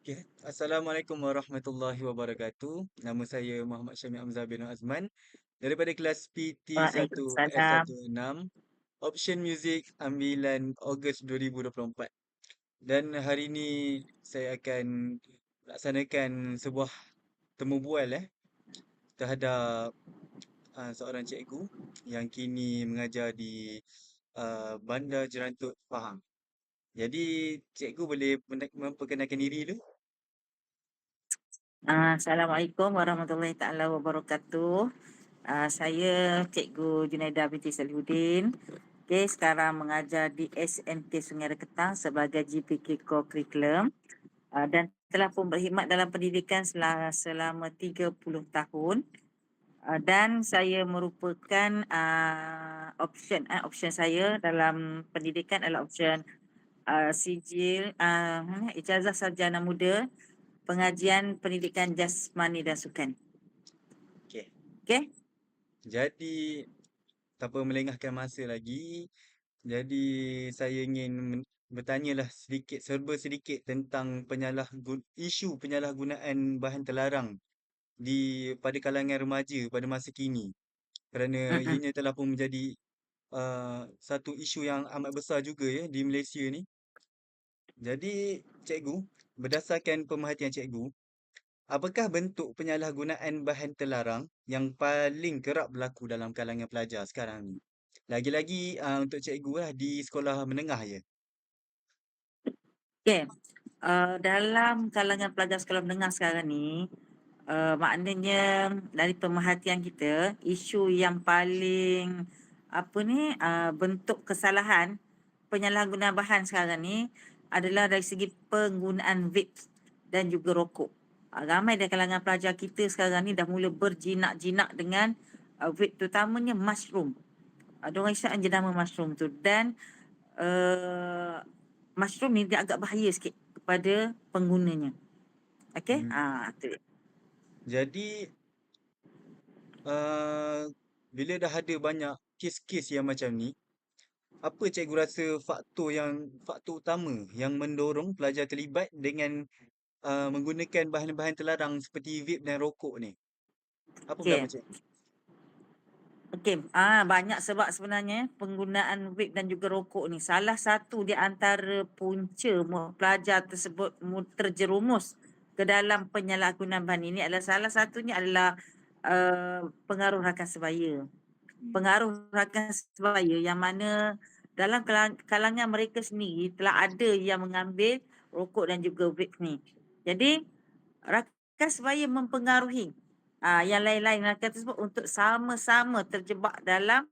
Okay. Assalamualaikum warahmatullahi wabarakatuh. Nama saya Muhammad Syamil Amzah bin Azman daripada kelas Waalaikumsalam. PT1S16 Option Music ambilan Ogos 2024. Dan hari ini saya akan laksanakan sebuah temu bual eh terhadap uh, seorang cikgu yang kini mengajar di uh, Bandar Jerantut Pahang. Jadi cikgu boleh memperkenalkan diri dulu? Uh, Assalamualaikum warahmatullahi taala wabarakatuh. Uh, saya Cikgu Junaida binti Salihuddin. Okay, sekarang mengajar di SMT Sungai Reketang sebagai GPK Core Curriculum uh, dan telah pun berkhidmat dalam pendidikan selama, selama 30 tahun. Dan saya merupakan uh, option uh, option saya dalam pendidikan adalah option uh, sijil uh, ijazah sarjana muda pengajian pendidikan jasmani dan sukan. Okey. Okey. Jadi tanpa melengahkan masa lagi, jadi saya ingin bertanyalah sedikit serba sedikit tentang penyalah isu penyalahgunaan bahan terlarang di pada kalangan remaja pada masa kini. Kerana ianya telah pun menjadi uh, satu isu yang amat besar juga ya di Malaysia ni. Jadi cikgu, berdasarkan pemerhatian cikgu, apakah bentuk penyalahgunaan bahan terlarang yang paling kerap berlaku dalam kalangan pelajar sekarang ni? Lagi-lagi uh, untuk cikgu lah di sekolah menengah ya. Okay. Uh, dalam kalangan pelajar sekolah menengah sekarang ni, uh, maknanya dari pemerhatian kita, isu yang paling apa ni uh, bentuk kesalahan penyalahgunaan bahan sekarang ni adalah dari segi penggunaan vape dan juga rokok. Uh, ramai dari kalangan pelajar kita sekarang ni dah mula berjinak-jinak dengan uh, vape terutamanya mushroom. Uh, diorang isap jenama mushroom tu dan uh, mushroom ni dia agak bahaya sikit kepada penggunanya. Okay? Hmm. Uh, tu. Jadi uh, bila dah ada banyak kes-kes yang macam ni, apa cikgu rasa faktor yang faktor utama yang mendorong pelajar terlibat dengan uh, menggunakan bahan-bahan terlarang seperti vape dan rokok ni? Apa okay. pendapat cikgu? Okey, ah banyak sebab sebenarnya penggunaan vape dan juga rokok ni. Salah satu di antara punca pelajar tersebut terjerumus ke dalam penyalahgunaan bahan ini adalah salah satunya adalah uh, pengaruh rakan sebaya. Hmm. Pengaruh rakan sebaya yang mana dalam kalangan mereka sendiri telah ada yang mengambil rokok dan juga vape ni. Jadi rakan sebaya mempengaruhi uh, yang lain-lain rakan tersebut untuk sama-sama terjebak dalam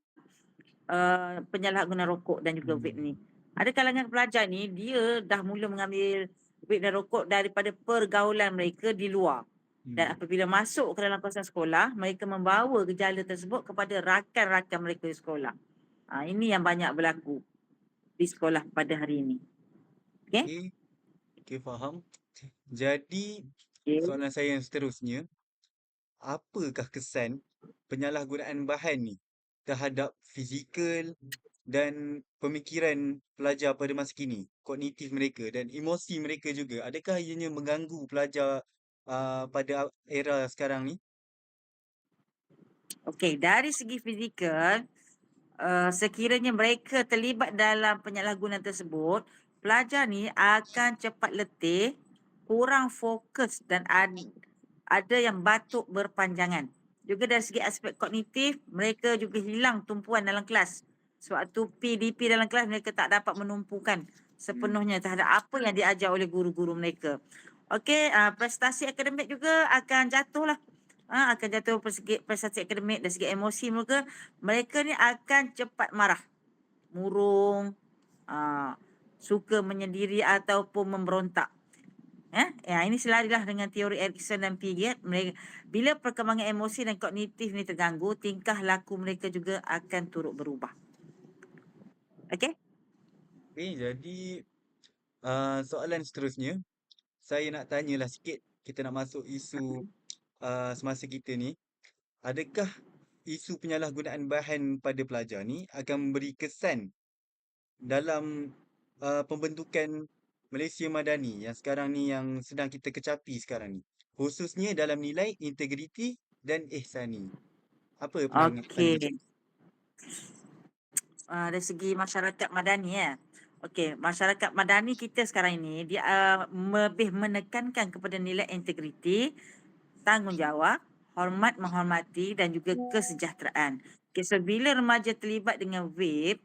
uh, penyalahgunaan rokok dan juga vape ni. Ada kalangan pelajar ni dia dah mula mengambil vape dan rokok daripada pergaulan mereka di luar. Dan apabila masuk ke dalam kawasan sekolah, mereka membawa gejala tersebut kepada rakan-rakan mereka di sekolah. Ha, ini yang banyak berlaku di sekolah pada hari ini. Okay? Okay, okay faham. Jadi, okay. soalan saya yang seterusnya, apakah kesan penyalahgunaan bahan ni terhadap fizikal dan pemikiran pelajar pada masa kini, kognitif mereka dan emosi mereka juga. Adakah ianya mengganggu pelajar uh, pada era sekarang ni? Okey, dari segi fizikal, uh, sekiranya mereka terlibat dalam penyalahgunaan tersebut, pelajar ni akan cepat letih, kurang fokus dan ad- ada yang batuk berpanjangan. Juga dari segi aspek kognitif, mereka juga hilang tumpuan dalam kelas. Sebab tu PDP dalam kelas mereka tak dapat menumpukan sepenuhnya terhadap apa yang diajar oleh guru-guru mereka. Okey, uh, prestasi akademik juga akan jatuh lah ha, akan jatuh persegi prestasi akademik dan segi emosi mereka, mereka ni akan cepat marah, murung, ha, suka menyendiri ataupun memberontak. Eh? Ya, ini selarilah dengan teori Erikson dan Piaget. Mereka, bila perkembangan emosi dan kognitif ni terganggu, tingkah laku mereka juga akan turut berubah. Okey? Okay, jadi uh, soalan seterusnya, saya nak tanyalah sikit. Kita nak masuk isu uh, semasa kita ni, adakah isu penyalahgunaan bahan pada pelajar ni akan memberi kesan dalam uh, pembentukan Malaysia Madani yang sekarang ni yang sedang kita kecapi sekarang ni. Khususnya dalam nilai integriti dan ihsani. Apa pandangan Okey. Cikgu? Uh, dari segi masyarakat madani ya. Okey, masyarakat madani kita sekarang ini dia uh, lebih menekankan kepada nilai integriti, tanggungjawab, hormat menghormati dan juga kesejahteraan. Okey, so bila remaja terlibat dengan vape,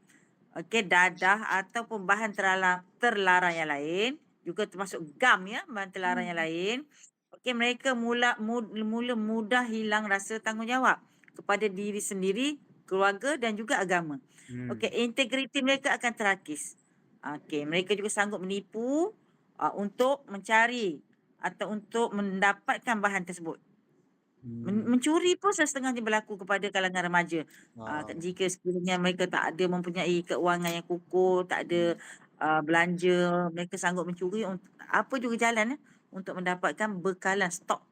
okey dadah ataupun bahan terlarang, terlarang yang lain, juga termasuk gam ya, bahan terlarang yang lain, okey mereka mula mula mudah hilang rasa tanggungjawab kepada diri sendiri, keluarga dan juga agama. Hmm. Okey, integriti mereka akan terakis. Okey, mereka juga sanggup menipu uh, untuk mencari atau untuk mendapatkan bahan tersebut. Men- Hmm. mencuri pun setengahnya berlaku kepada kalangan remaja. Uh, Wow. jika sekiranya mereka tak ada mempunyai keuangan yang kukuh, tak ada uh, belanja, mereka sanggup mencuri untuk apa juga jalan ya, untuk mendapatkan bekalan stok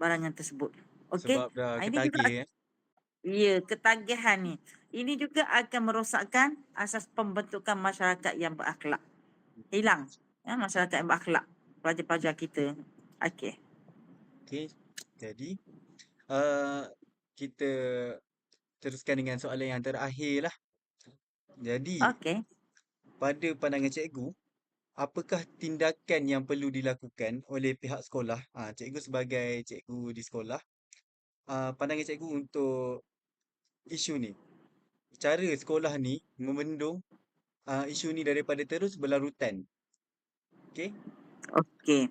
barangan tersebut. Okey. Sebab dah Ah, ini juga ketagih ya. Ya, ketagihan ni. Ini juga akan merosakkan asas pembentukan masyarakat yang berakhlak. Hilang ya, masyarakat yang berakhlak. Pelajar-pelajar kita. Okey. Okey. Jadi uh, kita teruskan dengan soalan yang terakhir lah. Jadi Okey. pada pandangan cikgu, apakah tindakan yang perlu dilakukan oleh pihak sekolah? Ah, cikgu sebagai cikgu di sekolah, ah, pandangan cikgu untuk isu ni. Cara sekolah ni membendung ah, isu ni daripada terus berlarutan. Okey? Okey.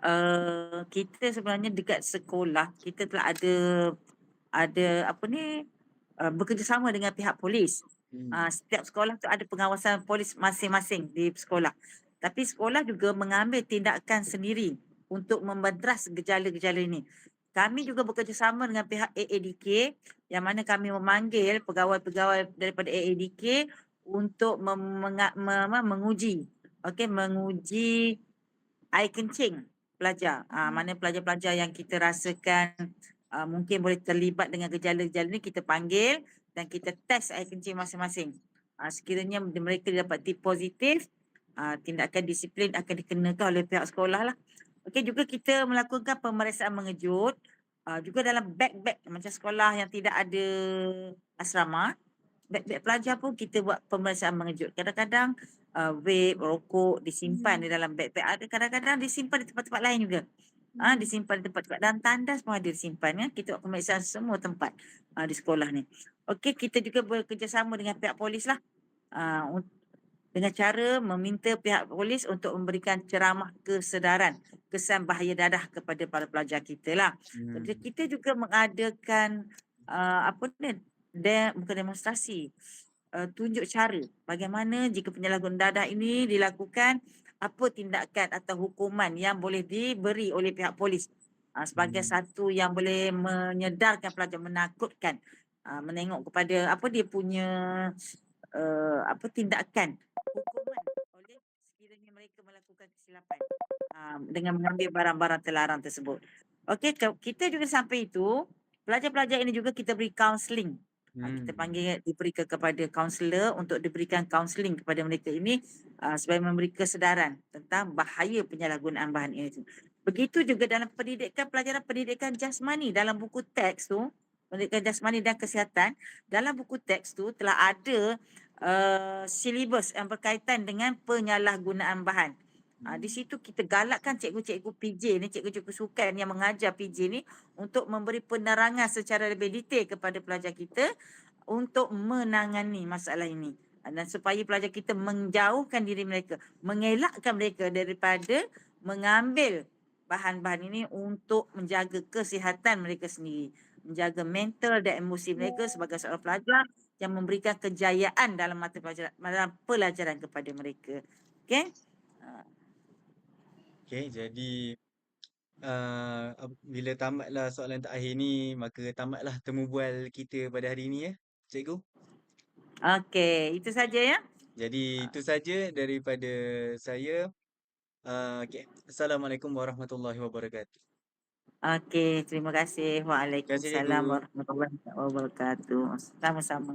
Uh, kita sebenarnya dekat sekolah kita telah ada ada apa ni uh, bekerjasama dengan pihak polis. Hmm. Uh, setiap sekolah tu ada pengawasan polis masing-masing di sekolah. Tapi sekolah juga mengambil tindakan sendiri untuk membadras gejala-gejala ini. Kami juga bekerjasama dengan pihak AADK yang mana kami memanggil pegawai-pegawai daripada AADK untuk mem- menga- mem- menguji okey menguji air kencing pelajar. Ah mana pelajar-pelajar yang kita rasakan uh, mungkin boleh terlibat dengan gejala-gejala ni kita panggil dan kita test air kencing masing-masing. Uh, sekiranya mereka dapati positif, uh, tindakan disiplin akan dikenakan oleh pihak sekolah lah. Okey juga kita melakukan pemeriksaan mengejut uh, juga dalam beg-beg macam sekolah yang tidak ada asrama, beg-beg pelajar pun kita buat pemeriksaan mengejut. Kadang-kadang uh, vape, rokok disimpan di dalam beg-beg. Ada kadang-kadang disimpan di tempat-tempat lain juga. Ah, disimpan di tempat-tempat dan tandas pun ada disimpan ya. Kita buat pemeriksaan semua tempat uh, di sekolah ni. Okey, kita juga bekerjasama dengan pihak polis lah. Uh, dengan cara meminta pihak polis untuk memberikan ceramah kesedaran kesan bahaya dadah kepada para pelajar kita lah. Hmm. Jadi kita juga mengadakan uh, apa ni de, bukan demonstrasi uh, tunjuk cara bagaimana jika penyalahgunaan dadah ini dilakukan apa tindakan atau hukuman yang boleh diberi oleh pihak polis uh, sebagai Hmm. satu yang boleh menyedarkan pelajar menakutkan uh, menengok kepada apa dia punya uh, apa tindakan hukuman oleh sekiranya mereka melakukan kesilapan uh, dengan mengambil barang-barang terlarang tersebut. Okey, ke- kita juga sampai itu pelajar-pelajar ini juga kita beri kaunseling. Uh, kita Hmm. panggil diberi ke kepada kaunselor untuk diberikan kaunseling kepada mereka ini uh, supaya memberi kesedaran tentang bahaya penyalahgunaan bahan ini. Begitu juga dalam pendidikan pelajaran pendidikan jasmani dalam buku teks tu pendidikan jasmani dan kesihatan dalam buku teks tu telah ada uh, silibus yang berkaitan dengan penyalahgunaan bahan. Uh, di situ kita galakkan cikgu-cikgu PJ ni, cikgu-cikgu sukan yang mengajar PJ ni untuk memberi penerangan secara lebih detail kepada pelajar kita untuk menangani masalah ini. Uh, Dan supaya pelajar kita menjauhkan diri mereka, mengelakkan mereka daripada mengambil bahan-bahan ini untuk menjaga kesihatan mereka sendiri, menjaga mental dan emosi mereka sebagai seorang pelajar yang memberikan kejayaan dalam mata pelajaran dalam pelajaran kepada mereka. Okey? Uh, Okey, jadi uh, bila tamatlah soalan terakhir ni, maka tamatlah temu bual kita pada hari ni ya, cikgu. Okey, itu saja ya. Jadi itu saja daripada saya. Uh, okay. Assalamualaikum warahmatullahi wabarakatuh. Okey, terima kasih. Terima kasih, Waalaikumsalam warahmatullahi wabarakatuh. Sama-sama.